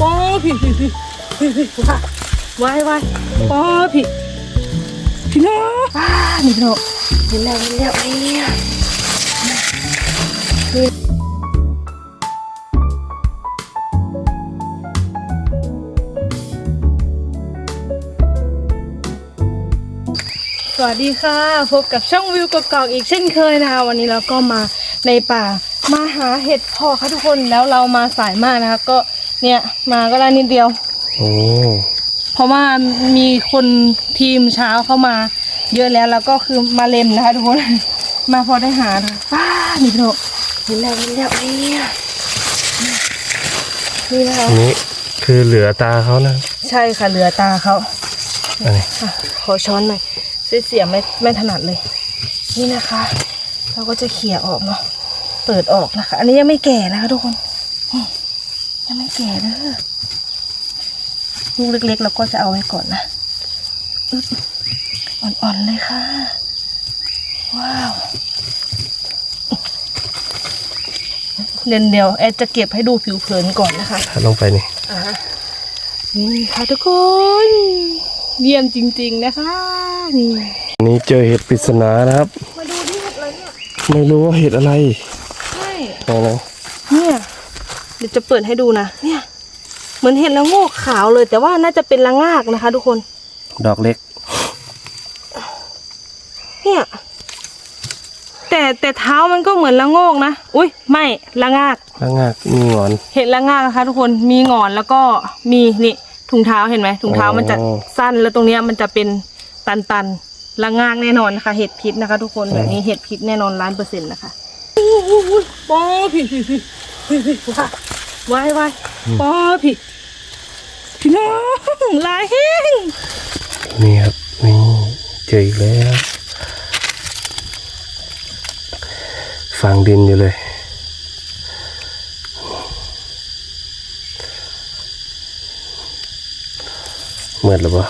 ปอพี่พี่พี่พี่พี่วายวายปอพี่พี่น้องอ่านี่พี่น้องเห็นแล้วเห็นแล้วเนี่ยสวัสดีค่ะ พบกับช่องวิวกกอกอีกเช่นเคยนะคะวันนี้เราก็มาในป่ามาหาเห็ดพอค่ะทุกคนแล้วเรามาสายมากนะคะก็ เนี่ย มาก็ได้นิดเดียว โอ้ เพราะว่ามีคนทีมเช้าเข้ามา เยอะแล้วแล้วก็คือมาเล่นนะคะทุกคน มาพอได้หาเลยป้านี่พี่โนเห็นแล้วเห็นแล้วเนี่ยนี่นะคะอันนี้คือเหลือตาเขานะ ใช่ค่ะเหลือตาเขาอันนี้อะขอช้อนหน่อยเสียเสียไม่ไม่ถนัดเลย นี่นะคะ เราก็จะเขี่ยออกเนาะเปิดออกนะคะ อันนี้ยังไม่แก่นะคะทุกคนนี่ ยังไม่แก่เด้อลูกเล็กๆเราก็จะเอาไว้ก่อนนะอึ๊บอ่อนๆเลยค่ะ ว้าวเดี๋ยวเดี๋ยวแอดจะเก็บให้ดูผิวเผินก่อนนะคะถ้าลงไปนี่อะนี่ค่ะทุกคน เยี่ยมจริง ๆนะคะ นี่อันนี้เจอเห็ดปริศนานะครับ มาดูที่เห็ดอะไรเนี่ย ไม่รู้ว่าเห็ดอะไร ใช่ไหนนะเนี่ย เดี๋ยวจะเปิดให้ดูนะ เนี่ย เหมือนเห็ดละโงกขาวเลย แต่ว่าน่าจะเป็นละงากนะคะ ทุกคน ดอกเล็ก เนี่ย แต่แต่เท้ามันก็เหมือนละโงกนะ อุ้ยไม่ละงากแล้วงากมีหงอน เห็ดละงากนะคะ ทุกคน มีหงอนแล้วก็มีนี่ถุงเท้าเห็นไหมถุงเท้ามันจะสั้นแล้วตรงเนี้ยมันจะเป็นตันตันๆละงากแน่นอนนะคะ เห็ดพิษนะคะ ทุกคนแบบนี้เห็ดพิษแน่นอนล้านเปอร์เซ็นต์นะคะปอพี่พี่พี่พี่พี่ วายวายปอพี่พี่น้องลายแห้งนี่ครับนี่เจออีกแล้วฝังดินอยู่เลยเหมือนหรือเปล่า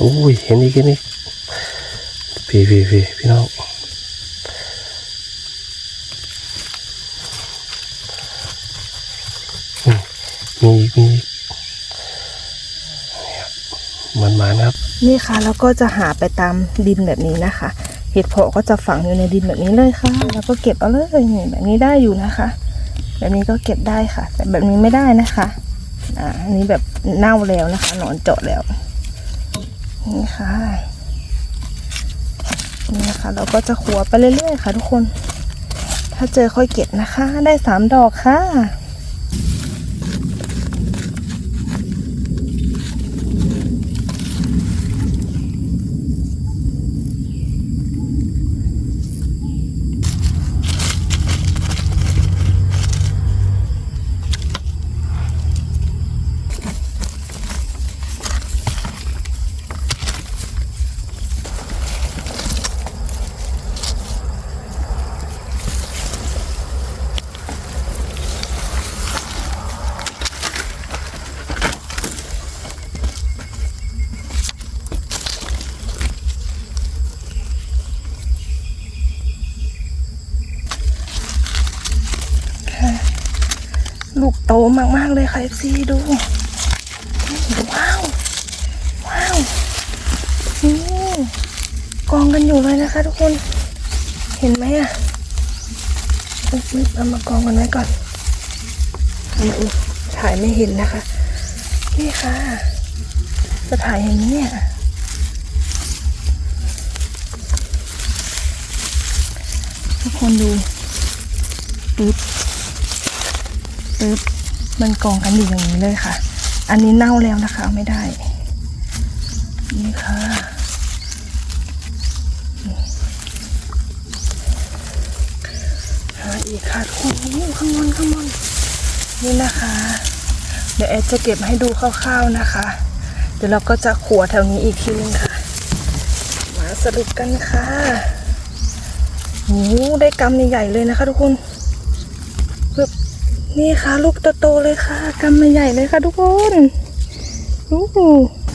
อุ้ยเห็นอีกเห็นอีกพี่พี่พี่พี่น้อง มีมีมันมันครับ นี่ค่ะแล้วก็จะหาไปตามดินแบบนี้นะคะ เห็ดเพาะก็จะฝังอยู่ในดินแบบนี้เลยค่ะ แล้วก็เก็บเอาเลยนี่แบบนี้ได้อยู่นะคะ แบบนี้ก็เก็บได้ค่ะ แต่แบบนี้ไม่ได้นะคะอ่าอันนี้แบบเน่าแล้วนะคะหนอนเจาะแล้วนี่ค่ะนี่นะคะเราก็จะขัวไปเรื่อยๆค่ะ ทุกคน ถ้าเจอค่อยเก็บนะคะ ได้สามดอกค่ะ ลูกมากเลยค่ะซีดูว้าวว้าวอืมกองกันอยู่เลยนะคะ ทุกคน เห็นไหมอะอุ๊ยเอามากองกันไว้ก่อนอืมถ่ายไม่เห็นนะคะ นี่ค่ะ จะถ่ายเห็นไหมเนี่ยทุกคนดูปึ๊บปึ๊บ มันกองกันอยู่อย่างนี้เลยค่ะ อันนี้เน่าแล้วนะคะไม่ได้ นี่ค่ะอีกค่ะทุกคนนี่ข้างบนข้างบนนี่นะคะ เดี๋ยวแอดจะเก็บให้ดูคร่าวๆนะคะ เดี๋ยวเราก็จะขัวแถวนี้อีกทีนึงค่ะ มาสรุปกันค่ะโอ้ได้กำใหญ่ๆเลยนะคะทุกคน นี่ค่ะ ลูกโตๆเลยค่ะกำมาใหญ่เลยค่ะทุกคนโอ้โห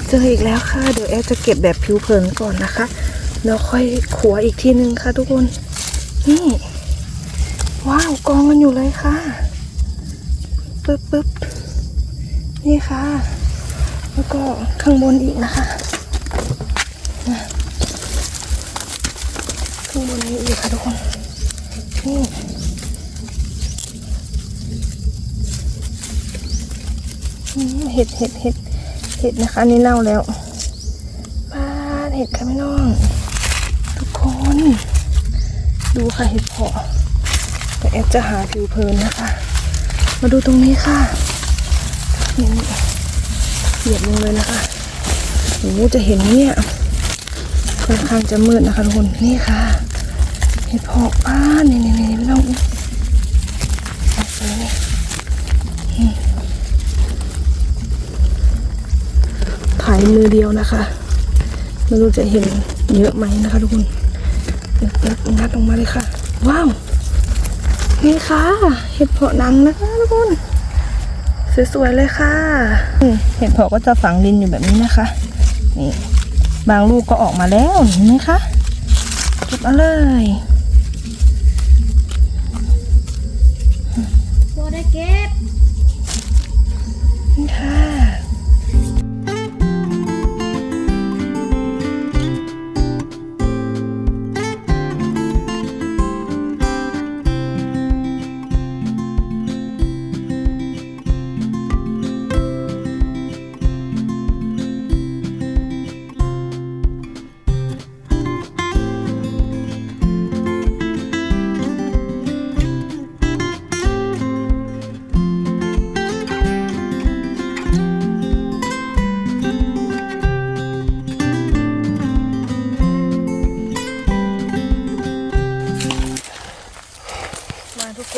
เจออีกแล้วค่ะ เดี๋ยวแอดจะเก็บแบบผิวเผินก่อนนะคะแล้วค่อยขัวอีกทีนึงค่ะ ทุกคน นี่ ว้าวกองมันอยู่เลยค่ะปึ๊บปึ๊บนี่ค่ะ แล้วก็ข้างบนอีกนะคะนะข้างบนนี้อีกค่ะทุกคนนี่อืม เห็ดเห็ดเห็ดเห็ดนะคะนี่เน่าแล้วบ้านเห็ดค่ะพี่น้อง ทุกคน ดูค่ะเห็ดเพาะแต่แอดจะหาผิวเพลินนะคะ มาดูตรงนี้ค่ะนี่เหยียบลงเลยนะคะโอ้จะเห็นเนี่ยค่อนข้างจะมืดนะคะทุกคนนี่ค่ะเห็ดเพาะบ้านนี่นี่นี่ไม่ต้องเอาไปนี่อืมถ่ายมือเดียวนะคะ ไม่รู้จะเห็นเยอะไหมนะคะทุกคนงัดออกมาเลยค่ะ ว้าว นี่ค่ะ เห็ดเพาะหนังนะคะทุกคน สวยๆเลยค่ะ เห็ดเพาะก็จะฝังดินอยู่แบบนี้นะคะ นี่ บางลูกก็ออกมาแล้วเห็นไหมคะ เก็บเอาเลย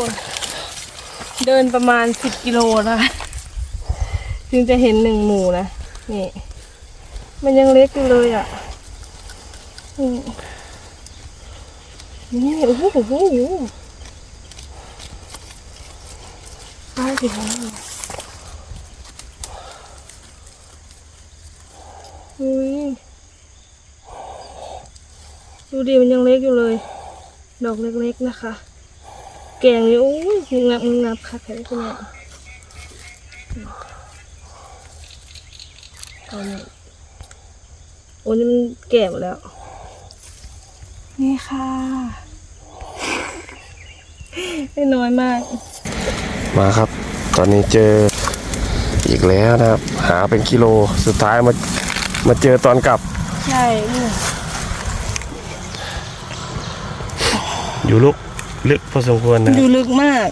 คน เดินประมาณสิบกิโลนะคะจึงจะเห็นหนึ่งหมู่นะนี่ มันยังเล็กอยู่เลยอะนี่โอ้โหโอ้โหโอ้โหข้าวสิคะอุ้ยดูดิมันยังเล็กอยู่เลย ดอกเล็กๆนะคะ แกงนี่โอ้ยงงับงงับค่ะแค่นี้เนี่ยเอาเนี่ยโอ้ยมันแก่หมดแล้ว นี่ค่ะได้น้อยมาก มาครับ ตอนนี้เจออีกแล้วนะครับ หาเป็นกิโลสุดท้ายมามาเจอตอนกลับ ใช่ อยู่ลุก ลึกพอสมควรนะคดูรับลึกมาก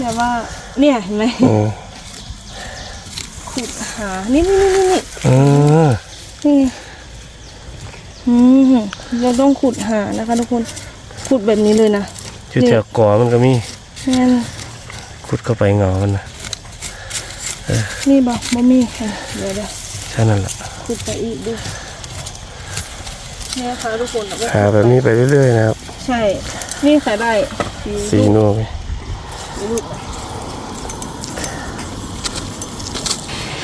แบบว่า เนี่ยเห็นไหมโอ้ขุดหา นี่นี่นี่นี่เออนี่อืมเราต้องขุดหานะคะทุกคน ขุดแบบนี้เลยนะอยู่แถวก่อมันก็มีงั้นขุดเข้าไปเงามันนะนี่บอกบ่มีค่ะเดี๋ยวเดี๋ยวใช่นั่นแหละขุดไปอีกดูเนี่ยค่ะทุกคนเราก็หาแบบนี้ไปเรื่อยๆนะครับ ใช่ นี่ใส่ได้สีนูนลูก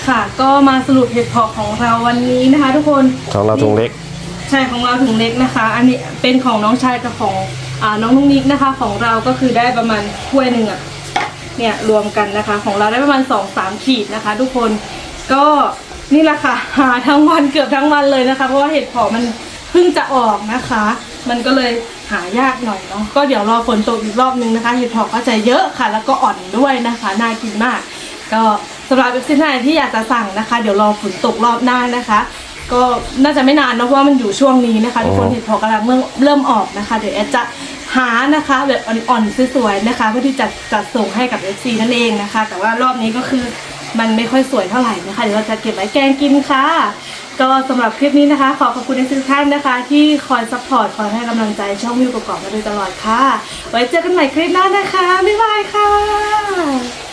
ค่ะก็มาสรุปเห็ดเพาะของเราวันนี้นะคะ ทุกคนของเราถุงเล็ก ใช่ของเราถุงเล็กนะคะ อันนี้เป็นของน้องชายกับของอ่าน้องนุ๊กนิกนะคะ ของเราก็คือได้ประมาณถ้วยหนึ่งอะเนี่ยรวมกันนะคะ ของเราได้ประมาณสองสามขีดนะคะ ทุกคนก็นี่แหละค่ะหาทั้งวันเกือบทั้งวันเลยนะคะ เพราะว่าเห็ดเพาะมันเพิ่งจะออกนะคะ มันก็เลย หายากหน่อยเนาะก็เดี๋ยวรอฝนตกอีกรอบนึงนะคะเห็ดเพาะก็จะเยอะค่ะ แล้วก็อ่อนด้วยนะคะน่ากินมาก ก็สำหรับเอฟซีท่านไหนที่อยากจะสั่งนะคะ เดี๋ยวรอฝนตกรอบหน้านะคะ ก็น่าจะไม่นานเนอะเพราะว่ามันอยู่ช่วงนี้นะคะทุกคนเห็ดเพาะกำลังเริ่มเริ่มออกนะคะ เดี๋ยวแอดจะหานะคะแบบอ่อนๆสวยๆนะคะ เพื่อที่จะจัดส่งให้กับ FC นั่นเองนะคะ แต่ว่ารอบนี้ก็คือมันไม่ค่อยสวยเท่าไหร่นะคะเดี๋ยวเราจะเก็บไว้แกงกินค่ะ ก็สำหรับคลิปนี้นะคะ ขอขอบคุณทุกท่านนะคะ ที่คอยซัพพอร์ตคอยให้กำลังใจช่องวิวประกอบมาโดยตลอดค่ะ ไว้เจอกันใหม่คลิปหน้านะคะ บ๊ายบายค่ะ